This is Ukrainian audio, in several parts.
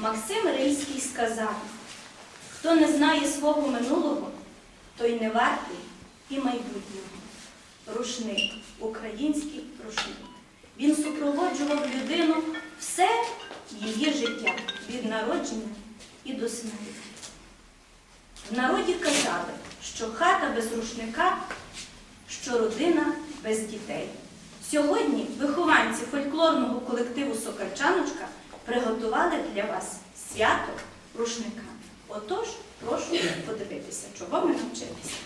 Максим Рильський сказав, хто не знає свого минулого, той не вартий і майбутнього. Рушник, український рушник. Він супроводжував людину все її життя від народження і до смерті. В народі казали, що хата без рушника, що родина без дітей. Сьогодні вихованці фольклорного колективу Сокальчаночка приготували для вас свято рушника. Отож, прошу подивитися, чого ми навчилися.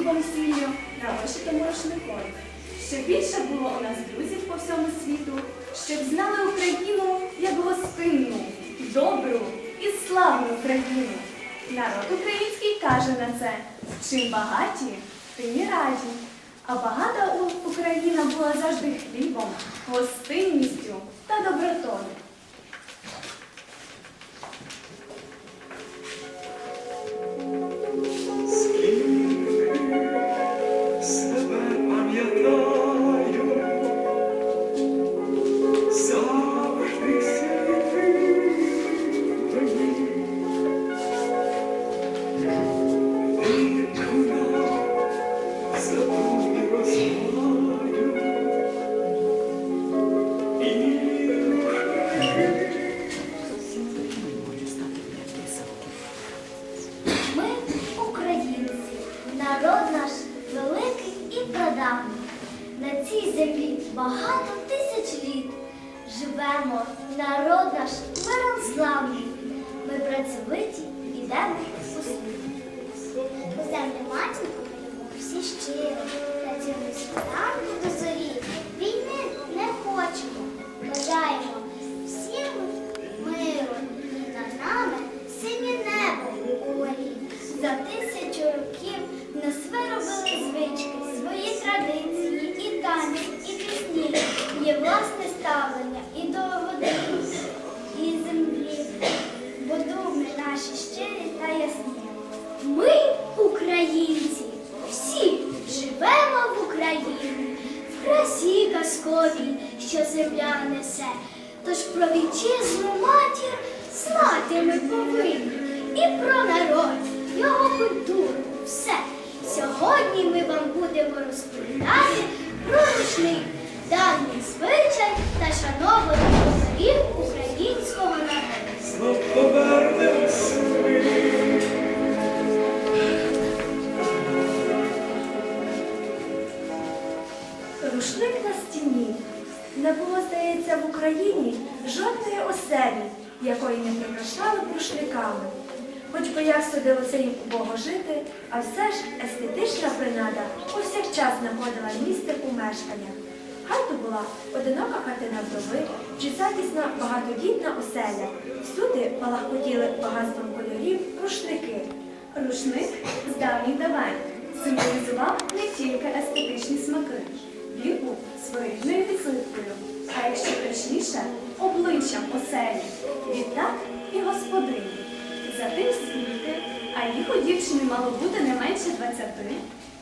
Хлібом сіллю на вишитому рушником. Щоб більше було у нас друзів по всьому світу, щоб знали Україну як гостинну, добру і славну країну. Народ український каже на це, чим багаті, тим і раді. А багата Україна була завжди хлібом, гостинністю та добротою. Багато тисяч літ. Живемо, народ наш миром славний. Ми працьовиті, ідемо у світ. У землю матінку всі щиро, працюємо зранку до земля несе. Тож про вітчизну матір знати ми повинні і про народ, його культуру, все. Сьогодні ми вам будемо розповідати про рушник, давній звичай та шанований українського народу. Не було, здається, в Україні жодної оселі, якої не прикрашали б рушниками. Хоч би як судилося їм убого жити, а все ж естетична принада повсякчас знаходила місце у мешканнях. Хай була одинока хатина вдови чи затісна багатодітна оселя. Всюди палахкотіли багатством кольорів рушники. Рушник з давніх давань символізував не тільки естетичні смаки. Він був а точніше, обличчям оселі. Відтак і господині. За тим скільки, а їх у дівчини мало бути не менше 20,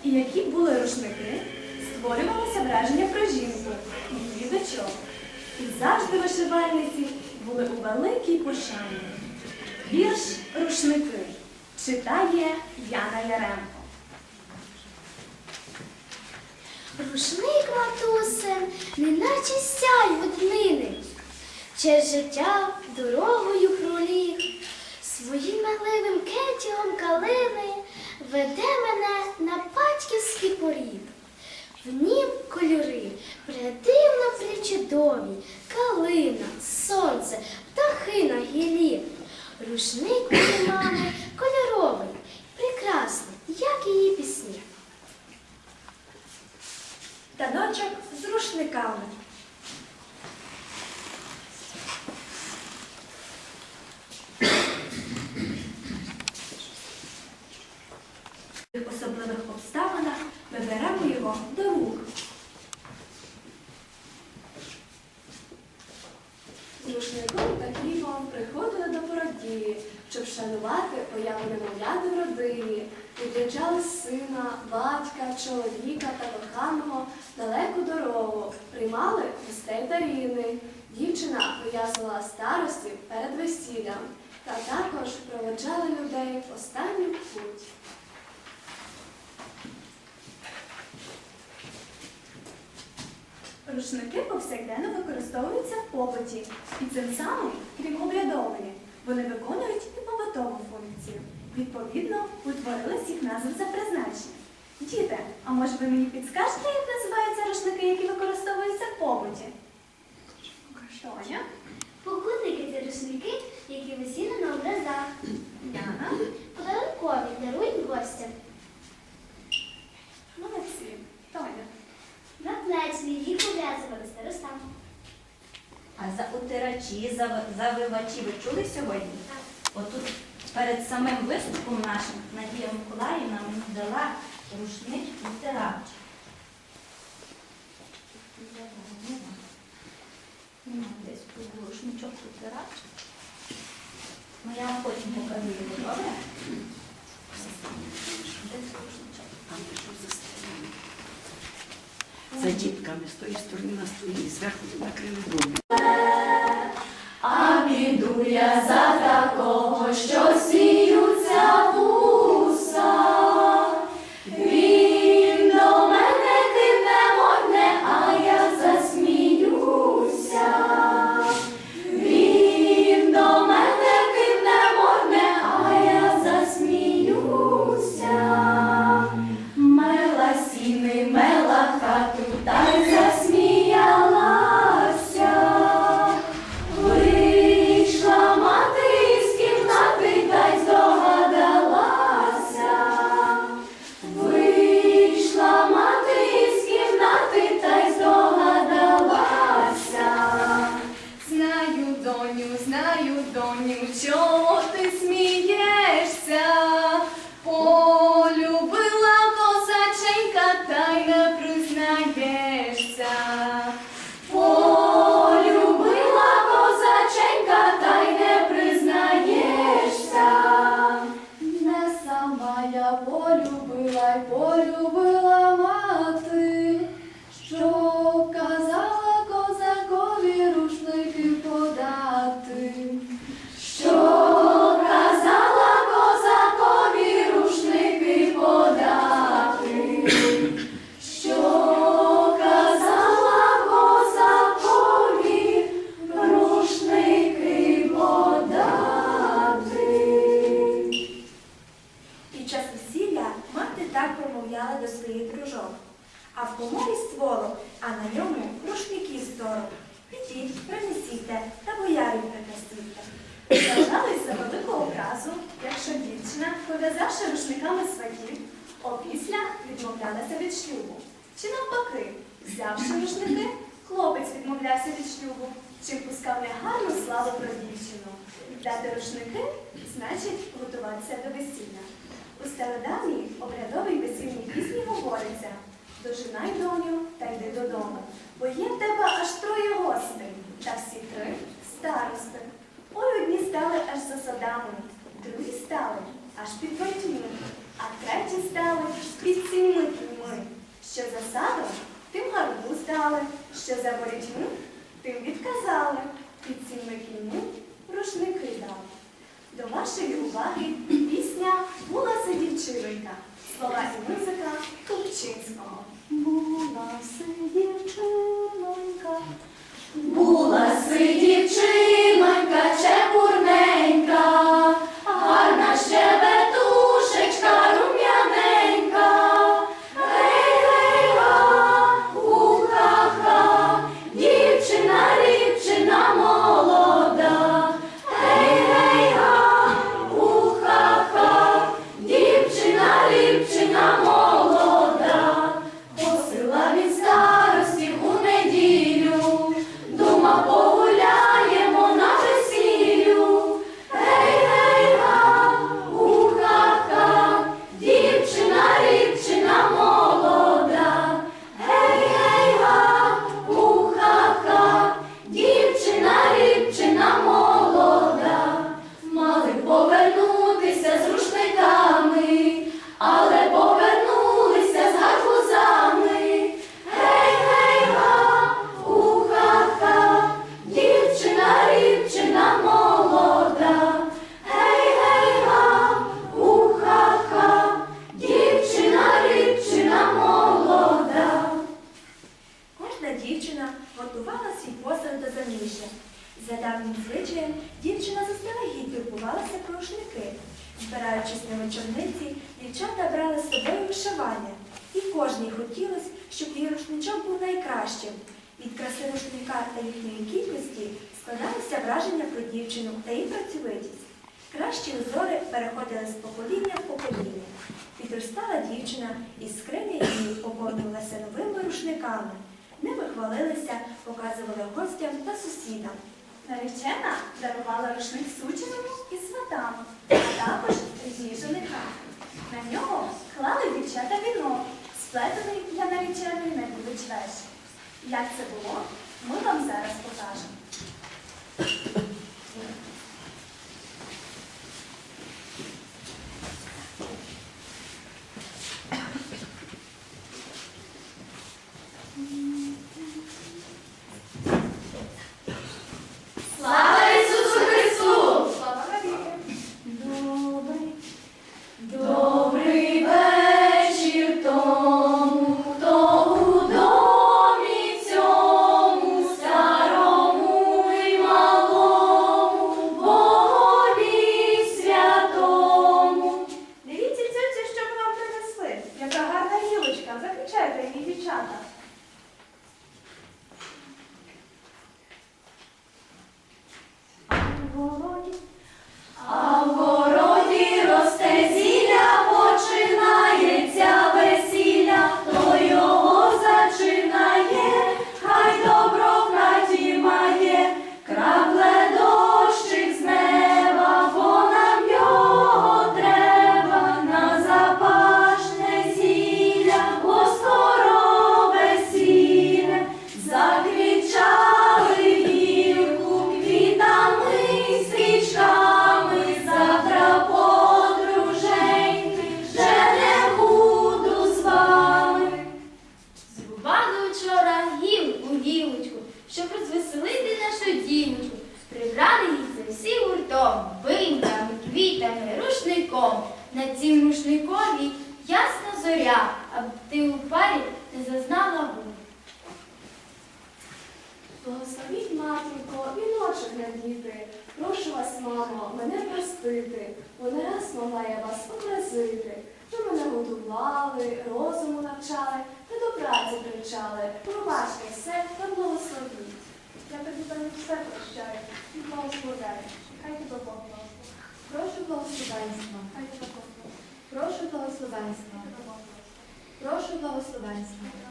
і які були рушники, створювалося враження про жінку, її дочок. І завжди вишивальниці були у великій пошані. Вірш рушники читає Яна Яремко. Рушник матусин, неначе сяй днини, через життя дорогою проліг, своїм миливим кетігом калини веде мене на батьківський поріг. В нім кольори придивно причудові, калина, сонце, птахи на гілі. Рушник мами кольоровий, прекрасний, як її пісні. Таночок з рушниками. В особливих обставинах ми беремо його до рук. З рушником та хлібом приходили до породілі, щоб вшанувати появу немовляти в родині. Відряджали сина, батька, чоловіка та коханого в далеку дорогу, приймали гостей та рівних. Дівчина пов'язувала старості перед весіллям та також проведжали людей в останню путь. Рушники повсякденно використовуються в побуті, і цим самим, крім обрядової, вони виконують і побутову функцію. Відповідно, утворились їх назви за призначенням. Діти, а може ви мені підскажете, як називаються рушники, які використовуються в побуті? Тоня, Покутники це рушники, які висіли на образах. Яна, Подарункові дарують гостям. молодці. Тоня. Наплечні їх пов'язували старостам. А за утирачі, за, завивачі ви чули сьогодні? Отут перед самим виступом нашим Надія Миколаївна мені дала рушник утирач. Нема десь тут рушничок утирач. Ну я вам потім покажу його, добре? Десь рушничок. За дітками з тої сторони на столі, зверху накрили дубі. А піду я за дівчина, пов'язавши рушниками сватів, опісля відмовлялася від шлюбу. Чи навпаки, взявши рушники, хлопець відмовлявся від шлюбу, чим пускав негарну славу про дівчину. Дати рушники значить готуватися до весілля. У стародавній обрядовій весільній пісні говориться Дожинай доню та йди додому, бо є в тебе аж троє гостей, та всі три старости. Ой, одні стали аж за садами, другі стали аж під водьми, а треті стали під цими ми. Що за садом, тим гарбуз здали. що за боротьми, тим відказали. Під сіми кіньми рушники дали. До вашої уваги пісня була за дівчинка, слова і музика Купчинського. Була си дівчинонька, була си дівчинка. та віно сплетений для нареченої не будуть вечір. Як це було, ми вам зараз покажемо. вас, мамо, мене простити, бо не я вас образити. Ви мене годували, розуму навчали та до праці привчали. Пробачте все та благословіть. Я тобі за все прощаю і благословляю. Хай тебе Бог благословить. Прошу благословенства. Хай тебе Бог благословить. Прошу благословенства. Прошу благословенства.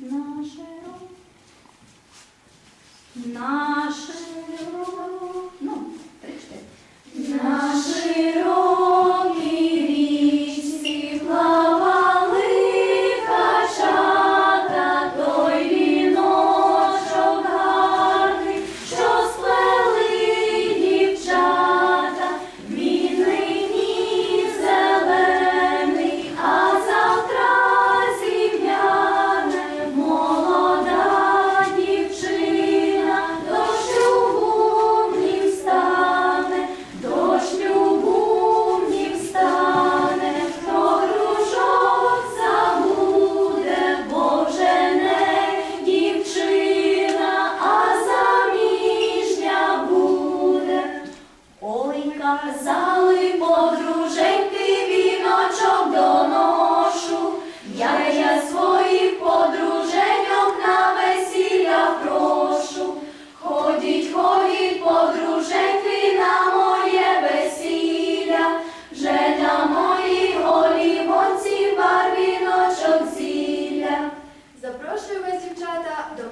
Наши Наше Ну, три-чотири. Наші роки.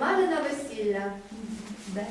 мене на весілля. Без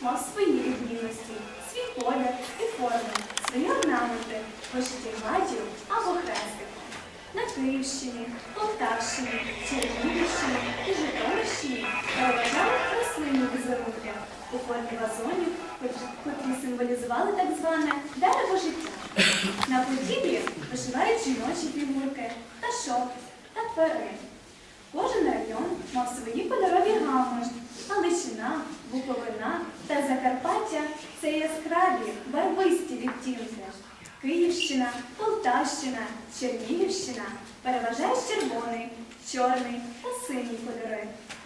мав свої відмінності, свій колір і форми, свої орнаменти, вишиті гладдю або хрестиком. На Київщині, Полтавщині, Чернігівщині і Житомирщині переважали рослинні візерунки у формі вазонів, котрі- символізували так зване дерево життя. На подібі вишивають жіночі фігурки, пташок та тварин. Кожен район мав свої кольорові гами. Галичина, Буковина та Закарпаття це яскраві, барвисті відтінки. Київщина, Полтавщина, Чернігівщина переважає червоний, чорний та синій кольори.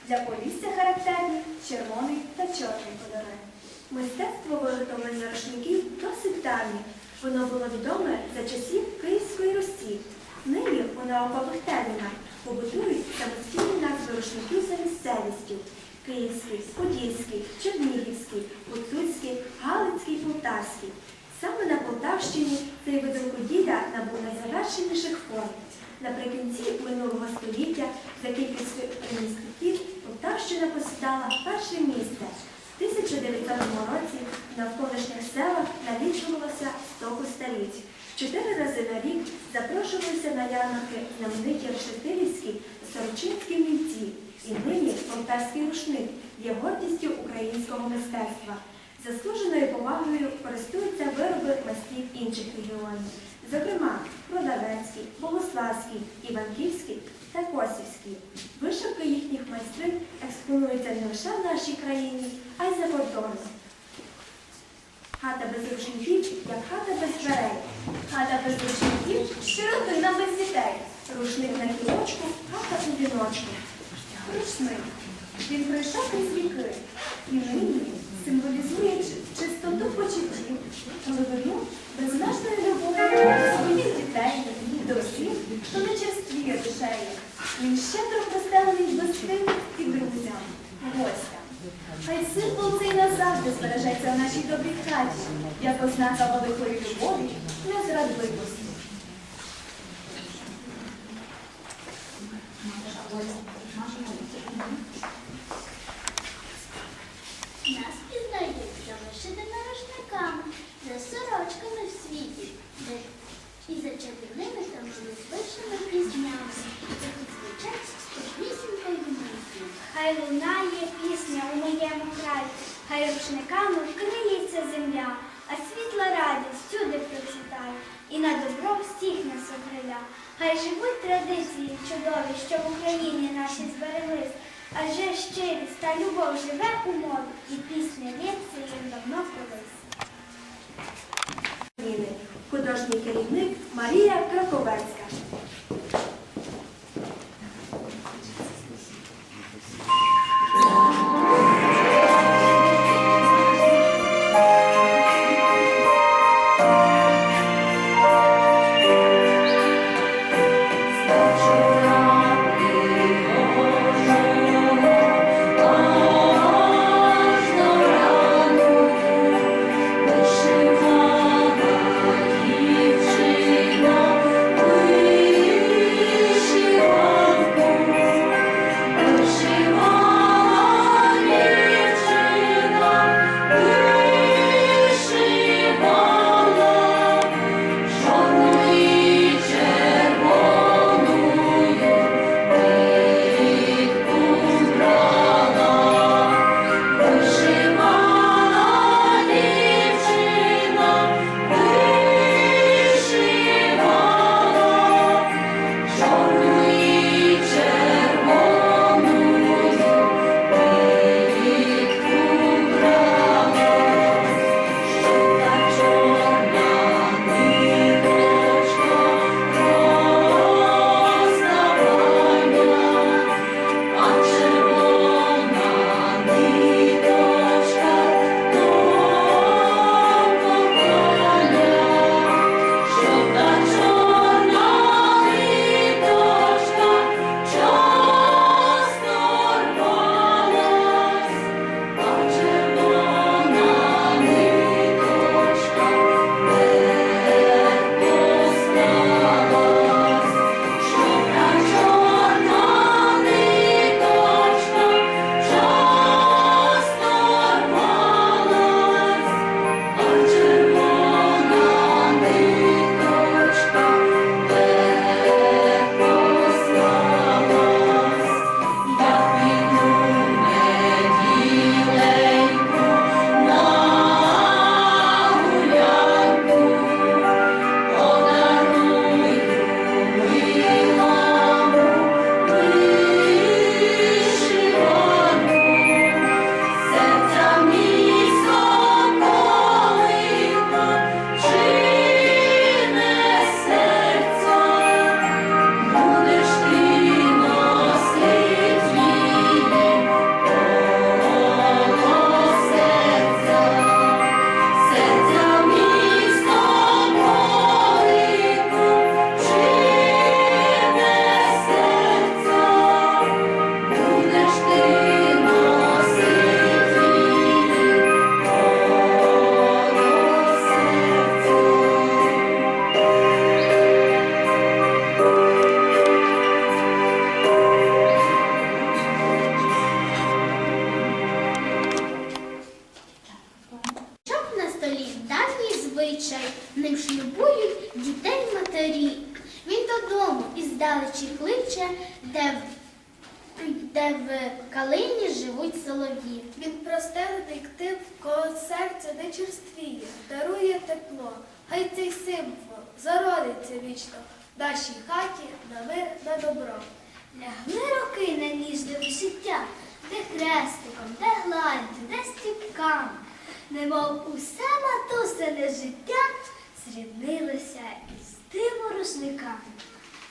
Для Полісся характерні червоний та чорний кольори. Мистецтво виготовлення рушників досить давнє. Воно було відоме за часів Київської Русі. Нині у наукових термінах побутують самостійні назви рушників за місцевістю. Київський, Подільський, Чернігівський, Гуцульський, Галицький, Полтавський. Саме на Полтавщині цей вид рукоділля набув найзавершеніших форм. Наприкінці минулого століття за кількістю ремісників Полтавщина посідала перше місце. В 1900 році в навколишніх селах налічувалося 100 стариць. Чотири рази на рік запрошувалися на ярмарки знамениті Решетилівські та Сорочинські мільці. І нині полтавський рушник є гордістю українського мистецтва. Заслуженою повагою користуються вироби майстрів інших регіонів, зокрема Продавецький, Богославський, Іванківський та Косівський. Вишивки їхніх майстрин експонуються не лише в нашій країні, а й за кордоном. Хата без рушників, як хата без дверей. Хата без рушників, щиротина без дітей. Рушник на кілочку, хата у віночку. Рушник. Він пройшов крізь віки і нині символізує чистоту почуттів, глибину безмежної любові своїх дітей, до всіх, хто не черствіє душею. Він щедро простелений близьким і друзям, гостям. Хай символ цей назавжди збережеться в нашій добрій хаті, як ознака великої любові, незрадливості. Нас пізнають за вишитими рушниками, за сорочками в світі, де- і за чарівними та милозвичними піснями, які звучать з пісненькою мислю. Хай лунає пісня у моєму краї, хай рушниками вкриється земля, а світла радість всюди процвітає, і на добро всіх нас окриля. Хай живуть традиції чудові, що в Україні наші збереглись, адже щирість та любов живе у мові, і пісня лється їм давно колись. Художній керівник Марія Краковецька. Тепло. Хай цей символ зародиться вічно в нашій хаті на мир на добро. Лягли роки на ніжне життя, де хрестиком, де гладдю, де стіпками, немов усе матусине життя зріднилося із тими рушниками.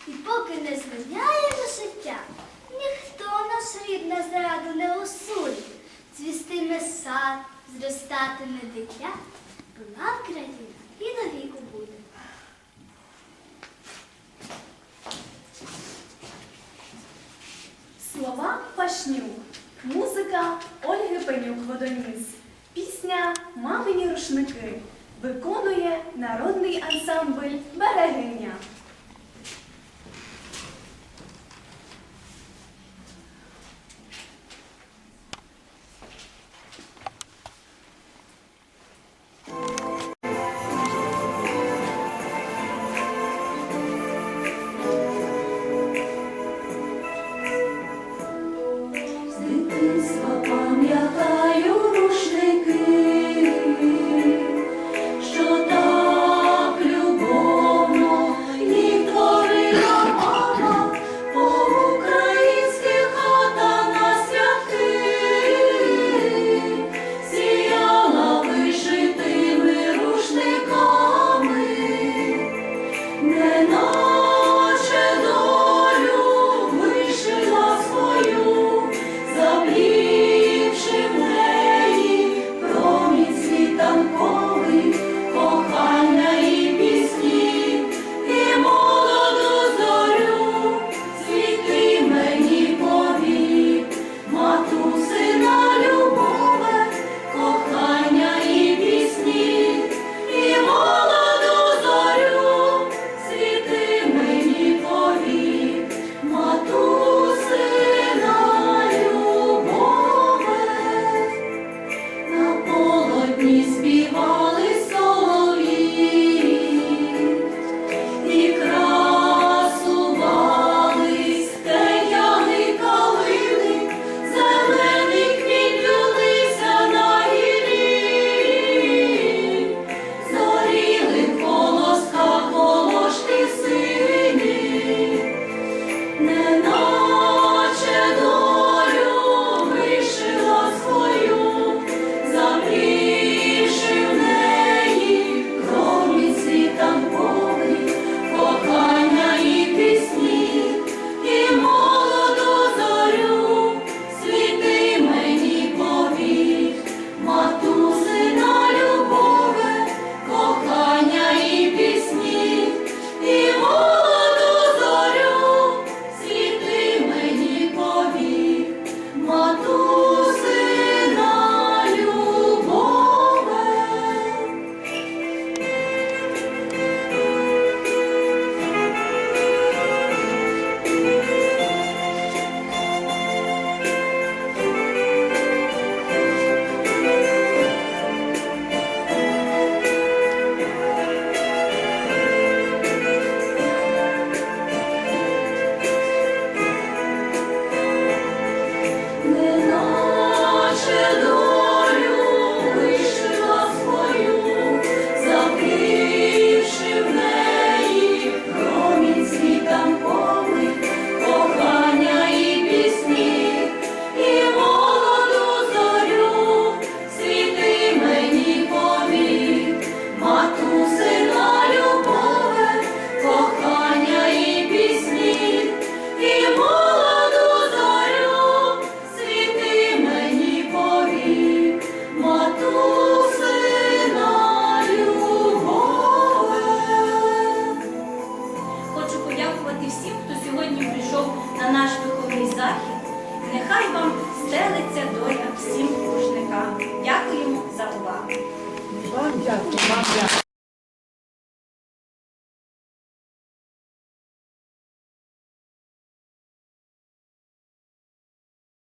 І поки не зміняє життя, ніхто наш рід на зраду не осудить. Цвістиме сад, зростатиме дитя, була країні і навіку віку буде. Слова Пашнюк, музика Ольги Пенюк Водоніс, пісня Мамині рушники виконує народний ансамбль Берегиня.